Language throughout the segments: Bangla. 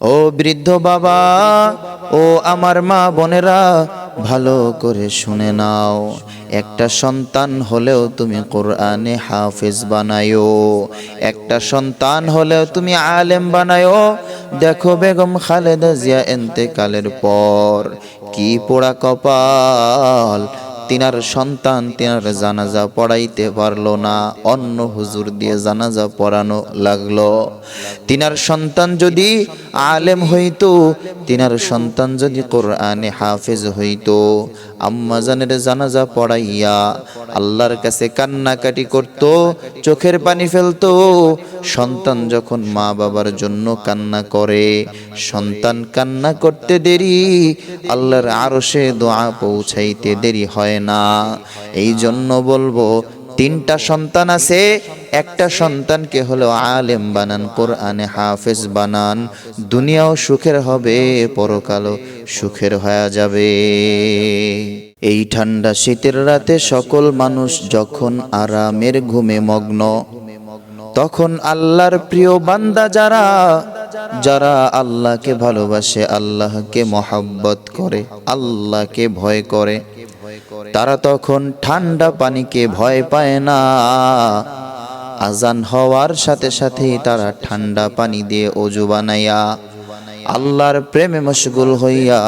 ও বৃদ্ধ বাবা, ও আমার মা বোনেরা, ভালো করে শুনে নাও। একটা সন্তান হলেও তুমি কোরআনে হাফেজ বানায়ো। একটা সন্তান হলেও তুমি আলেম বানায়ো। দেখো বেগম খালেদা জিয়া এন্তেকালের পর কি পোড়া কপাল তিনার সন্তান তিনার জানাজা পড়াইতে পারল না, অন্য হুজুর দিয়ে জানাজা পড়ানো লাগল। তিনার সন্তান যদি আলেম হইতো, তিনার সন্তান যদি কোরআনে হাফেজ হইতো, আম্মা জানের জানাজা পড়াইয়া আল্লাহর কাছে কান্নাকাটি করত, চোখের পানি ফেলতো, সন্তান যখন মা বাবার জন্য কান্না করে, সন্তান কান্না করতে দেরি, আল্লাহর আরশে দোয়া পৌঁছাইতে দেরি হয় না। এই জন্য বলব, তিনটা সন্তান আছে, একটা সন্তানকে হলো আলেম বানান, কোরআনে হাফেজ বানান। দুনিয়াও সুখের হবে, পরকালও সুখের হয়ে যাবে। এই ঠান্ডা শীতের রাতে সকল মানুষ যখন আরামের ঘুমে মগ্ন, তখন আল্লাহর প্রিয় বান্দা যারা যারা আল্লাহকে ভালোবাসে, আল্লাহকে মহাব্বত করে, আল্লাহকে ভয় করে তারা তখন ঠান্ডা পানিকে ভয় পায় না। আজান হওয়ার সাথে সাথেই তারা ঠান্ডা পানি দিয়ে অজু বানাইয়া আল্লাহর প্রেমে মশগুল হইয়া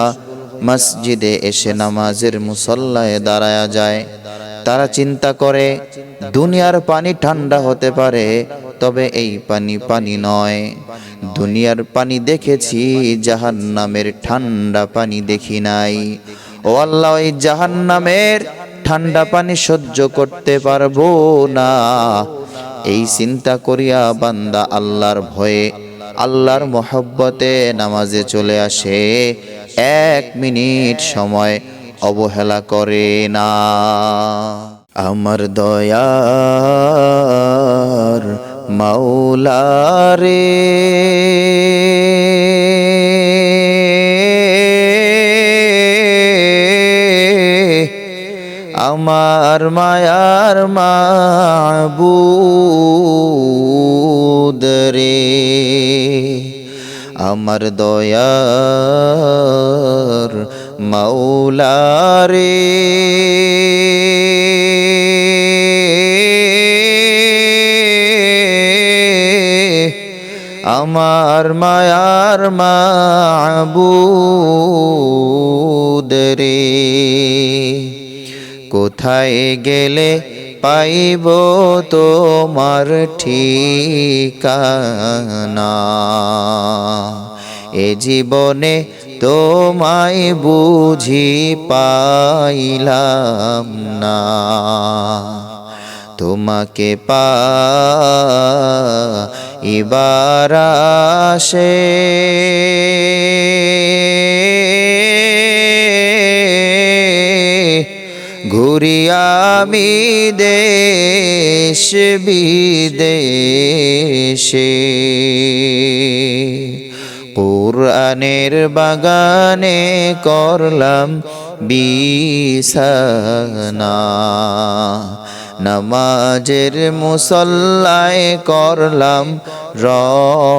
মসজিদে এসে নামাজের মুসল্লায় দাঁড়ায়া যায়। তারা চিন্তা করে, দুনিয়ার পানি ঠান্ডা হতে পারে, তবে এই পানি পানি নয়। দুনিয়ার পানি দেখেছি, জাহান্নামের ঠান্ডা পানি দেখি নাই। ও আল্লাহ, ওই জাহান্নামের ঠান্ডা পানি সহ্য করতে পারব না। এই চিন্তা করিয়া বান্দা আল্লাহর ভয়ে আল্লাহর মহব্বতে নামাজে চলে আসে। এক মিনিট সময় অবহেলা করে না। আমার দয়ার মাওলারে আমার মায়ার মাবুদ রে। আমার দয়ার মাওলারে আমার মায়ার মাবুদ রে। কোথায় গেলে পাইব তোমার ঠিকানা? এ জীবনে তোমায় বুঝি পাইলাম না। তোমাকে পা এবার আসে। ঘুরি আমি দেশ বিদেশে। কোরআনের বাগানে করলাম বিছানা। নামাজের মুসল্লায় করলাম রওয়ানা।